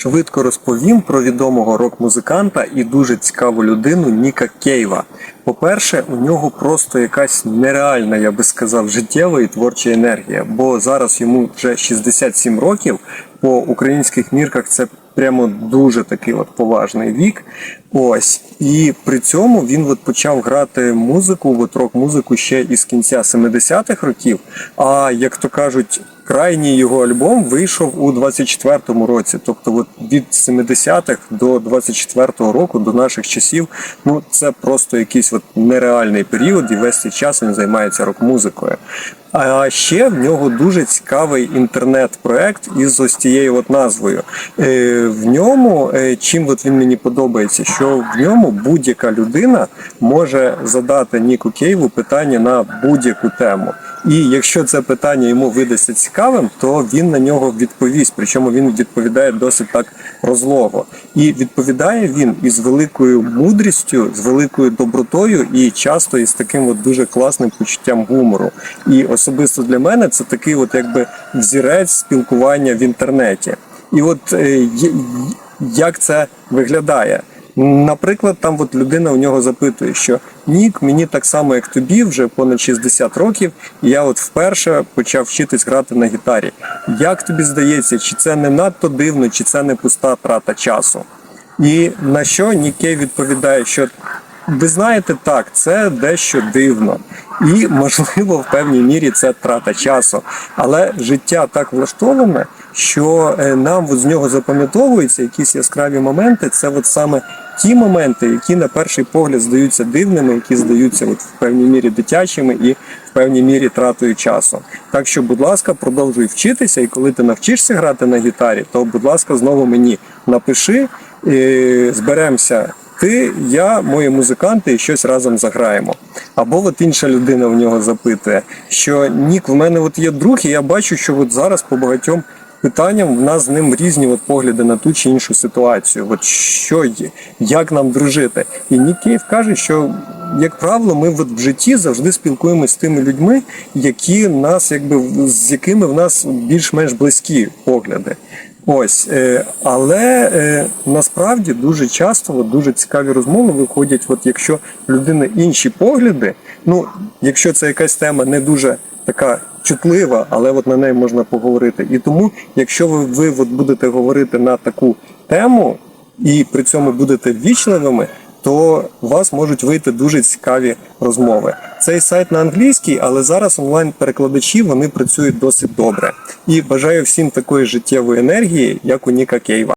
Швидко розповім про відомого рок-музиканта і дуже цікаву людину Ніка Кейва. По-перше, у нього просто якась нереальна, я би сказав, життєва і творча енергія, бо зараз йому вже 67 років. По українських мірках це прямо дуже такий от поважний вік. Ось. І при цьому він от почав грати музику, от рок-музику ще із кінця 70-х років. А як то кажуть, крайній його альбом вийшов у 24-му році. Тобто, от від 70-х до 24-го року, до наших часів, ну це просто якийсь от нереальний період, і весь цей час він займається рок-музикою. А ще в нього дуже цікавий інтернет-проект із ось цією от назвою. Е, В ньому, е, чим от він мені подобається, що в ньому будь-яка людина може задати Ніку Кейву питання на будь-яку тему. І якщо це питання йому видасться цікавим, то він на нього відповість. Причому він відповідає досить так розлого. І відповідає він із великою мудрістю, з великою добротою і часто із таким от дуже класним почуттям гумору. І особисто для мене це такий, от якби взірець спілкування в інтернеті. І от е, як це виглядає? Наприклад, там от людина у нього запитує, що Нік, мені так само, як тобі, вже понад 60 років, і я от вперше почав вчитись грати на гітарі. Як тобі здається, чи це не надто дивно, чи це не пуста трата часу? І на що Нікей відповідає, що ви знаєте, так, це дещо дивно. І, можливо, в певній мірі це трата часу. Але життя так влаштоване, що е, нам от з нього запам'ятовуються якісь яскраві моменти. Це от саме ті моменти, які на перший погляд здаються дивними, які здаються от в певній мірі дитячими і в певній мірі тратою часу. Так що, будь ласка, продовжуй вчитися, і коли ти навчишся грати на гітарі, то, будь ласка, знову мені напиши, е, зберемося. Ти, я, мої музиканти і щось разом заграємо. Або от інша людина в нього запитує, що Нік, в мене от є друг, і я бачу, що от зараз по багатьом питанням в нас з ним різні от погляди на ту чи іншу ситуацію. От що є, як нам дружити? І Нік Кейв каже, що як правило, ми от в житті завжди спілкуємося з тими людьми, які нас, якби з якими в нас більш-менш близькі погляди. Ось, е, але е, насправді дуже часто от, дуже цікаві розмови виходять, от якщо в людини інші погляди, ну якщо це якась тема не дуже така чутлива, але от на неї можна поговорити. І тому, якщо ви, ви от будете говорити на таку тему і при цьому будете ввічливими, то у вас можуть вийти дуже цікаві розмови. Цей сайт на англійській, але зараз онлайн-перекладачі вони працюють досить добре. І бажаю всім такої життєвої енергії, як у Ніка Кейва.